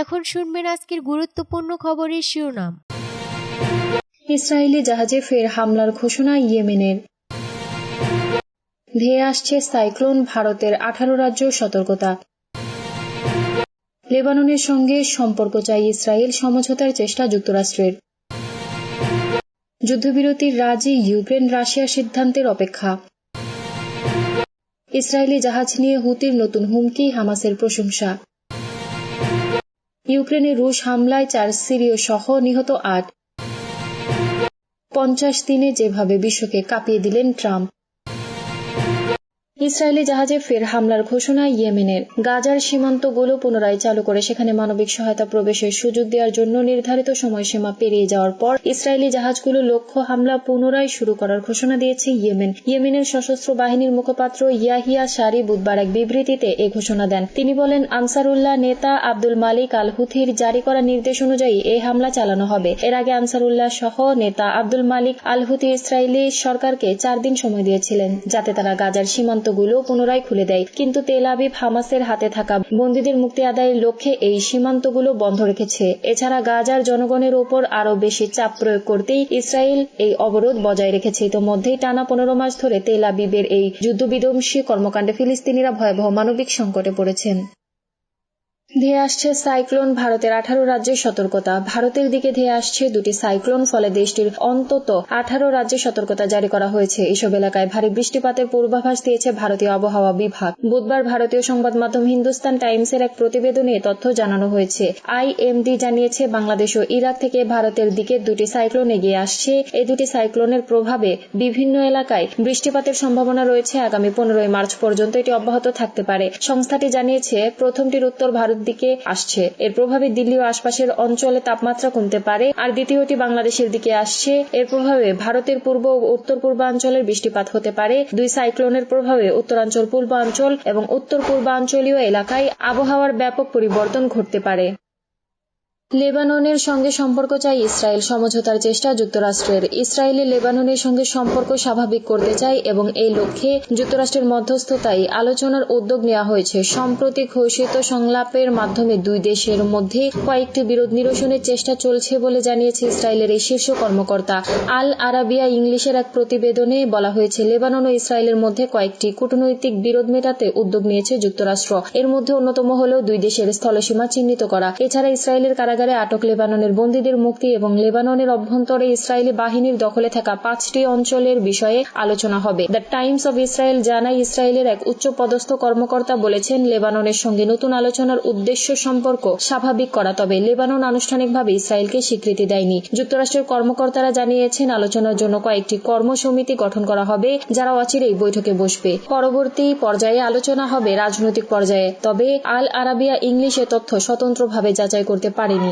এখন শুনবেন আজকের গুরুত্বপূর্ণ খবরের শিরোনাম। ইসরায়েলি জাহাজে ফের হামলার ঘোষণা ইয়েমেনের। ধেয়ে আসছে সাইক্লোন, ভারতের আঠারো রাজ্য সতর্কতা। লেবাননের সঙ্গে সম্পর্ক চাই ইসরায়েল, সমঝোতার চেষ্টা যুক্তরাষ্ট্রের। যুদ্ধবিরতির রাজি ইউক্রেন, রাশিয়ার সিদ্ধান্তের অপেক্ষা। ইসরায়েলি জাহাজ নিয়ে হুতির নতুন হুমকি, হামাসের প্রশংসা। ইউক্রেনে রুশ হামলায় চার সিরীয় সহ নিহত আট। পঞ্চাশ দিনে যেভাবে বিশ্বকে কাঁপিয়ে দিলেন ট্রাম্প ইসরায়েলি জাহাজে ফের হামলার ঘোষণা ইয়েমেনের গাজার সীমান্তগুলো পুনরায় চালু করে সেখানে মানবিক সহায়তা প্রবেশের সুযোগ দেওয়ার জন্য নির্ধারিত সময়সীমা পেরিয়ে যাওয়ার পর ইসরায়েলি জাহাজগুলো লক্ষ্য হামলা পুনরায় শুরু করার ঘোষণা দিয়েছে ইয়েমেন। ইয়েমেনের সশস্ত্র বাহিনীর মুখপাত্র ইয়াহিয়া সারি বুধবার এক বিবৃতিতে এ ঘোষণা দেন। তিনি বলেন, আনসারুল্লাহ নেতা আব্দুল মালিক আল হুথির জারি করা নির্দেশ অনুযায়ী এই হামলা চালানো হবে। এর আগে আনসারুল্লাহ সহ নেতা Abdul Malik al Houthi Israeli সরকারকে চার দিন সময় দিয়েছিলেন যাতে তারা গাজার সীমান্ত সীমান্তগুলো পুনরায় খুলে দেয়। কিন্তু তেল আবিব হামাসের হাতে থাকা বন্দীদের মুক্তি আদায়ের লক্ষ্যে এই সীমান্তগুলো বন্ধ রেখেছে। এছাড়া গাজার জনগণের ওপর আরও বেশি চাপ প্রয়োগ করতেই ইসরায়েল এই অবরোধ বজায় রেখেছে। ইতোমধ্যেই টানা পনেরো মাস ধরে তেল আবিবের এই যুদ্ধবিধ্বংসী কর্মকাণ্ডে ফিলিস্তিনিরা ভয়াবহ মানবিক সংকটে পড়েছেন। ধেয়ে আসছে সাইক্লোন, ভারতের আঠারো রাজ্যের সতর্কতা। ভারতের দিকে ধেয়ে আসছে দুটি সাইক্লোন, ফলে দেশটির অন্তত আঠারো রাজ্যে সতর্কতা জারি করা হয়েছে। এসব এলাকায় ভারী বৃষ্টিপাতের পূর্বাভাস দিয়েছে ভারতীয় আবহাওয়া বিভাগ। বুধবার ভারতীয় সংবাদ মাধ্যম হিন্দুস্তান টাইমসের এক প্রতিবেদনে তথ্য জানানো হয়েছে। আইএমডি জানিয়েছে, বাংলাদেশ ও ইরাক থেকে ভারতের দিকে দুটি সাইক্লোন এগিয়ে আসছে। এই দুটি সাইক্লোনের প্রভাবে বিভিন্ন এলাকায় বৃষ্টিপাতের সম্ভাবনা রয়েছে। আগামী পনেরোই মার্চ পর্যন্ত এটি অব্যাহত থাকতে পারে। সংস্থাটি জানিয়েছে, প্রথমটির উত্তর ভারত দিকে আসছে। এর প্রভাবে দিল্লি ও আশপাশের অঞ্চলে তাপমাত্রা কমতে পারে। আর দ্বিতীয়টি বাংলাদেশের দিকে আসছে। এর প্রভাবে ভারতের পূর্ব ও উত্তর পূর্বাঞ্চলের বৃষ্টিপাত হতে পারে। দুই সাইক্লোনের প্রভাবে উত্তরাঞ্চল পূর্বাঞ্চল এবং উত্তর পূর্বাঞ্চলীয় এলাকায় আবহাওয়ার ব্যাপক পরিবর্তন ঘটতে পারে। লেবাননের সঙ্গে সম্পর্ক চাই ইসরায়েল। সমঝোতার চেষ্টা যুক্তরাষ্ট্রের। ইসরায়েলি লেবাননের সঙ্গে সম্পর্ক স্বাভাবিক করতে চায় এবং এই লক্ষ্যে যুক্তরাষ্ট্রের মধ্যস্থতায় আলোচনার উদ্যোগ নেওয়া হয়েছে। সম্প্রতি ঘোষিত সংলাপের মাধ্যমে দুই দেশের মধ্যে কয়েকটি বিরোধ নিরসনের চেষ্টা চলছে বলে জানিয়েছে ইসরায়েলের এই শীর্ষ কর্মকর্তা। আল আরাবিয়া ইংলিশের এক প্রতিবেদনে বলা হয়েছে, লেবানন ও ইসরায়েলের মধ্যে কয়েকটি কূটনৈতিক বিরোধ মেটাতে উদ্যোগ নিয়েছে যুক্তরাষ্ট্র। এর মধ্যে অন্যতম হল দুই দেশের স্থলসীমা চিহ্নিত করা। এছাড়া ইসরায়েলের কারাগার কারাগারে আটক লেবাননের বন্দীদের মুক্তি এবং লেবাননের অভ্যন্তরে ইসরায়েলি বাহিনীর দখলে থাকা পাঁচটি অঞ্চলের বিষয়ে আলোচনা হবে। দ্য টাইমস অব ইসরায়েল জানায়, ইসরায়েলের এক উচ্চ পদস্থ কর্মকর্তা বলেছেন, লেবাননের সঙ্গে নতুন আলোচনার উদ্দেশ্য সম্পর্ক স্বাভাবিক করা, তবে লেবানন আনুষ্ঠানিকভাবে ইসরায়েলকে স্বীকৃতি দেয়নি। যুক্তরাষ্ট্রের কর্মকর্তারা জানিয়েছেন, আলোচনার জন্য কয়েকটি কর্মসমিতি গঠন করা হবে, যারা অচিরেই বৈঠকে বসবে। পরবর্তী পর্যায়ে আলোচনা হবে রাজনৈতিক পর্যায়ে, তবে আল আরাবিয়া ইংলিশে তথ্য স্বতন্ত্রভাবে যাচাই করতে পারেনি।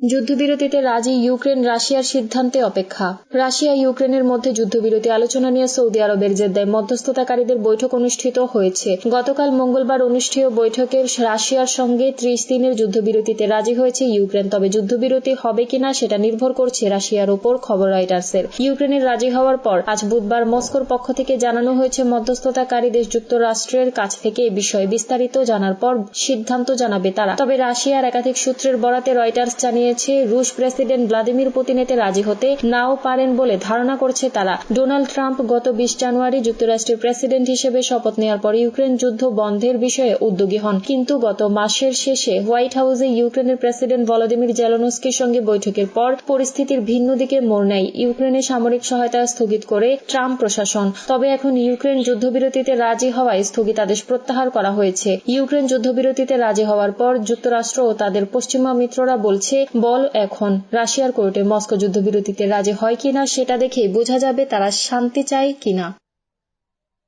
যুদ্ধবিরতিতে রাজি ইউক্রেন রাশিয়ার সিদ্ধান্তে অপেক্ষা। রাশিয়া ইউক্রেনের মধ্যে যুদ্ধবিরতি আলোচনা নিয়ে সৌদি আরবের জেদ্দায় মধ্যস্থতাকারীদের বৈঠক অনুষ্ঠিত হয়েছে। গতকাল মঙ্গলবার অনুষ্ঠিত বৈঠকের রাশিয়ার সঙ্গে ত্রিশ দিনের যুদ্ধবিরতিতে রাজি হয়েছে ইউক্রেন। তবে যুদ্ধবিরতি হবে কিনা সেটা নির্ভর করছে রাশিয়ার ওপর খবর রয়টার্সের ইউক্রেনের রাজি হওয়ার পর আজ বুধবার মস্কোর পক্ষ থেকে জানানো হয়েছে মধ্যস্থতাকারী দেশ যুক্তরাষ্ট্রের কাছ থেকে এ বিষয়ে বিস্তারিত জানার পর সিদ্ধান্ত জানাবে তারা। তবে রাশিয়ার একাধিক সূত্রের বরাতে রয়টার্স জানিয়ে জানিয়েছে, রুশ প্রেসিডেন্ট ভ্লাদিমির পুতিন এতে রাজি হতে নাও পারেন বলে ধারণা করছে তারা। ডোনাল্ড ট্রাম্প গত বিশ জানুয়ারি যুক্তরাষ্ট্রের প্রেসিডেন্ট হিসেবে শপথ নেওয়ার পর ইউক্রেন যুদ্ধ বন্ধের বিষয়ে উদ্যোগী হন। কিন্তু গত মাসের শেষে হোয়াইট হাউসে ইউক্রেনের প্রেসিডেন্ট ভলোদিমির জেলনস্কির সঙ্গে বৈঠকের পর পরিস্থিতির ভিন্ন দিকে মোড় নেয়। ইউক্রেনের সামরিক সহায়তা স্থগিত করে ট্রাম্প প্রশাসন। তবে এখন ইউক্রেন যুদ্ধবিরতিতে রাজি হওয়ায় স্থগিতাদেশ প্রত্যাহার করা হয়েছে। ইউক্রেন যুদ্ধবিরতিতে রাজি হওয়ার পর যুক্তরাষ্ট্র ও তাদের পশ্চিমা মিত্ররা বলছে বল এখন। রাশিয়ার কোর্টে মস্কো যুদ্ধবিরতিতে রাজি হয় কিনা সেটা দেখে বোঝা যাবে তারা শান্তি চায় কিনা।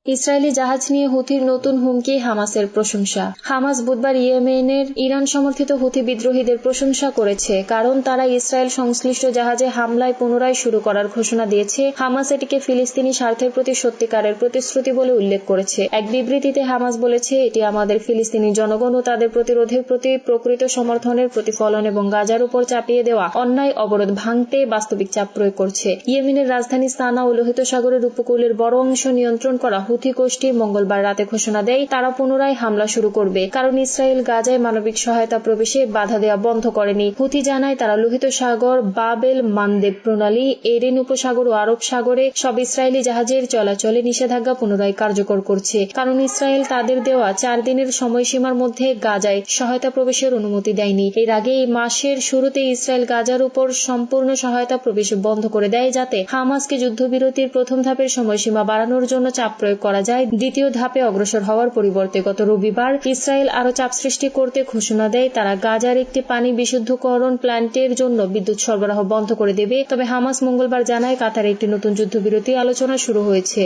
ইসরায়েলি জাহাজ নিয়ে হুথির নতুন হুমকি হামাসের প্রশংসা। হামাস বুধবার ইয়েমেনের ইরান সমর্থিত হুথি বিদ্রোহীদের প্রশংসা করেছে, কারণ তারা ইসরায়েল সংশ্লিষ্ট জাহাজে হামলায় পুনরায় শুরু করার ঘোষণা দিয়েছে। হামাস এটিকে ফিলিস্তিনি স্বার্থের প্রতি সত্যিকারের প্রতিশ্রুতি বলে উল্লেখ করেছে। এক বিবৃতিতে হামাস বলেছে, এটি আমাদের ফিলিস্তিনি জনগণ ও তাদের প্রতিরোধের প্রতি প্রকৃত সমর্থনের প্রতিফলন এবং গাজার উপর চাপিয়ে দেওয়া অন্যায় অবরোধ ভাঙতে বাস্তবিক চাপ প্রয়োগ করছে। ইয়েমেনের রাজধানী স্থানা ও লোহিত সাগরের উপকূলের বড় অংশ নিয়ন্ত্রণ করা হুথি গোষ্ঠী মঙ্গলবার রাতে ঘোষণা দেয় তারা পুনরায় হামলা শুরু করবে। কারণ ইসরায়েল গাজায় মানবিক সহায়তা প্রবেশে বাধা দেওয়া বন্ধ করেনি। হুথি জানায় তারা লোহিত সাগর, বাবেল, মানদেব প্রণালী, এরেন উপসাগর ও আরব সাগরে সব ইসরায়েলি জাহাজের চলাচলে নিষেধাজ্ঞা পুনরায় কার্যকর করছে। কারণ ইসরায়েল তাদের দেওয়া চার দিনের সময়সীমার মধ্যে গাজায় সহায়তা প্রবেশের অনুমতি দেয়নি। এর আগে এই মাসের শুরুতে ইসরায়েল গাজার উপর সম্পূর্ণ সহায়তা প্রবেশ বন্ধ করে দেয় যাতে হামাসকে যুদ্ধবিরতির প্রথম ধাপের সময়সীমা বাড়ানোর জন্য চাপ প্রয়োগ করা যায়। দ্বিতীয় ধাপে অগ্রসর হওয়ার পরিবর্তে গত রবিবার ইসরায়েল আরও চাপ সৃষ্টি করতে ঘোষণা দেয়। তারা গাজার একটি পানি বিশুদ্ধকরণ প্ল্যান্টের জন্য বিদ্যুৎ সরবরাহ বন্ধ করে দেবে। তবে হামাস মঙ্গলবার জানায়, কাতারে একটি নতুন যুদ্ধবিরতি আলোচনা শুরু হয়েছে।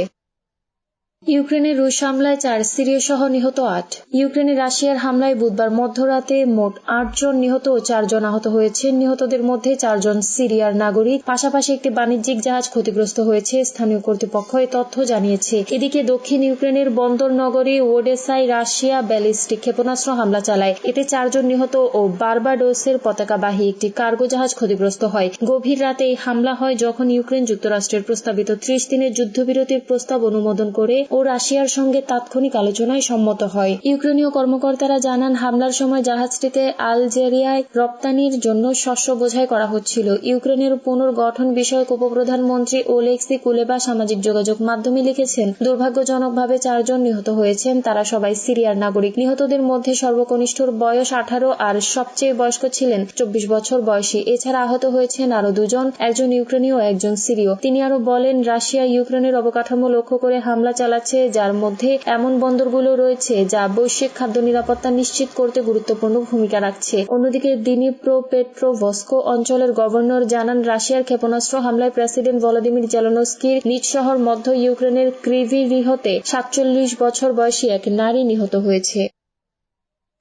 ইউক্রেনের রুশ হামলায় চার সিরিয়া সহ নিহত আট। ইউক্রেনে রাশিয়ার হামলায় বুধবার মধ্যরাতে মোট আটজন নিহত ও চারজন আহত হয়েছে নিহতদের মধ্যে চারজন সিরিয়ার নাগরিক। পাশাপাশি একটি বাণিজ্যিক জাহাজ ক্ষতিগ্রস্ত হয়েছে, স্থানীয় কর্তৃপক্ষ এই তথ্য জানিয়েছে। এদিকে দক্ষিণ ইউক্রেনের বন্দর নগরী ওডেসায় রাশিয়া ব্যালিস্টিক ক্ষেপণাস্ত্র হামলা চালায়। এতে চারজন নিহত ও বার্বাডোসের পতাকাবাহী একটি কার্গো জাহাজ ক্ষতিগ্রস্ত হয়। গভীর রাতে এই হামলা হয় যখন ইউক্রেন যুক্তরাষ্ট্রের প্রস্তাবিত ত্রিশ দিনের যুদ্ধবিরতির প্রস্তাব অনুমোদন করে ও রাশিয়ার সঙ্গে তাৎক্ষণিক আলোচনায় সম্মত হয়। ইউক্রেনীয় কর্মকর্তারা জানান, হামলার সময় জাহাজটিতে আলজেরিয়ায় রপ্তানির জন্য শস্য বোঝাই করা হচ্ছিল। ইউক্রেনের পুনর্গঠন বিষয়ক উপপ্রধানমন্ত্রী ওলেক্সি কুলেবা সামাজিক যোগাযোগ মাধ্যমে লিখেছেন, দুর্ভাগ্যজনকভাবে চারজন নিহত হয়েছেন, তারা সবাই সিরিয়ার নাগরিক। নিহতদের মধ্যে সর্বকনিষ্ঠর বয়স আঠারো, আর সবচেয়ে বয়স্ক ছিলেন চব্বিশ বছর বয়সী। এছাড়া আহত হয়েছেন আরও দুজন, একজন ইউক্রেনীয় একজন সিরীয়। তিনি আরও বলেন, রাশিয়া ইউক্রেনের অবকাঠামো লক্ষ্য করে হামলা চালাচ্ছে যার মধ্যে এমন বন্দরগুলো রয়েছে যা বৈশ্বিক খাদ্য নিরাপত্তা নিশ্চিত করতে গুরুত্বপূর্ণ ভূমিকা রাখছে। অন্যদিকে দিনিপ্রো পেট্রোভস্কো অঞ্চলের গভর্নর জানান, রাশিয়ার ক্ষেপণাস্ত্র হামলায় প্রেসিডেন্ট ভলোদিমির জেলনস্কির নিজ শহর মধ্য ইউক্রেনের ক্রিভি ক্রিভিরিহতে সাতচল্লিশ বছর বয়সী এক নারী নিহত হয়েছে।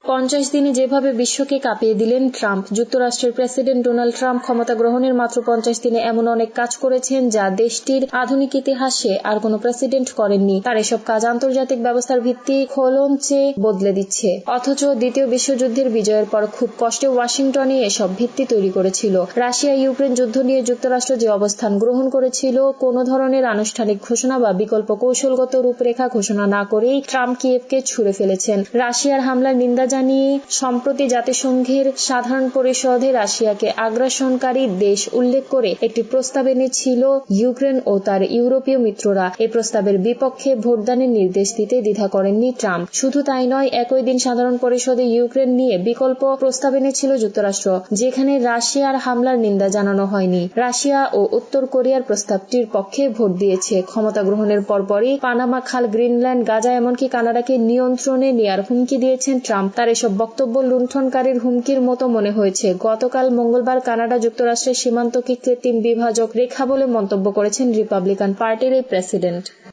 পঞ্চাশ দিনে যেভাবে বিশ্বকে কাঁপিয়ে দিলেন ট্রাম্প, যুক্তরাষ্ট্রের প্রেসিডেন্ট ডোনাল্ড ট্রাম্প ক্ষমতা গ্রহণের মাত্র পঞ্চাশ দিনে এমন অনেক কাজ করেছেন যা দেশটির আধুনিক ইতিহাসে আর কোনো প্রেসিডেন্ট করেননি। তার এসব কাজ আন্তর্জাতিক ব্যবস্থার ভিত্তি খোলঞ্চে বদলে দিচ্ছে। অথচ দ্বিতীয় বিশ্বযুদ্ধের বিজয়ের পর খুব কষ্টে ওয়াশিংটনে এসব ভিত্তি তৈরি করেছিল। রাশিয়া, ইউক্রেন যুদ্ধ নিয়ে যুক্তরাষ্ট্র যে অবস্থান গ্রহণ করেছিল, কোনো ধরনের আনুষ্ঠানিক ঘোষণা বা বিকল্প কৌশলগত রূপরেখা ঘোষণা না করেই ট্রাম্প কিয়েভকে ছুড়ে ফেলেছেন। রাশিয়ার হামলার নিন্দা জানিয়ে, সম্প্রতি জাতিসংঘের সাধারণ পরিষদে রাশিয়াকে আগ্রাসনকারী দেশ উল্লেখ করে একটি প্রস্তাব এনেছিল ইউক্রেন ও তার ইউরোপীয় মিত্ররা। এই প্রস্তাবের বিপক্ষে ভোটদানের নির্দেশ দিতে দ্বিধা করেননি ট্রাম্প। শুধু তাই নয়, একই দিন সাধারণ পরিষদে ইউক্রেন নিয়ে বিকল্প প্রস্তাব এনেছিল যুক্তরাষ্ট্র, যেখানে রাশিয়ার হামলার নিন্দা জানানো হয়নি। রাশিয়া ও উত্তর কোরিয়ার প্রস্তাবটির পক্ষে ভোট দিয়েছে। ক্ষমতা গ্রহণের পরপরই পানামা খাল গ্রিনল্যান্ড, গাজা, এমনকি কানাডাকে নিয়ন্ত্রণে নেয়ার হুমকি দিয়েছেন ট্রাম্প। তার এসব বক্তব্য লুণ্ঠনকারীর হুমকির মতো মনে হয়েছে। গতকাল মঙ্গলবার কানাডা যুক্তরাষ্ট্রের সীমান্তকে কৃত্রিম বিভাজক রেখা বলে মন্তব্য করেছেন রিপাবলিকান পার্টির এই প্রেসিডেন্ট।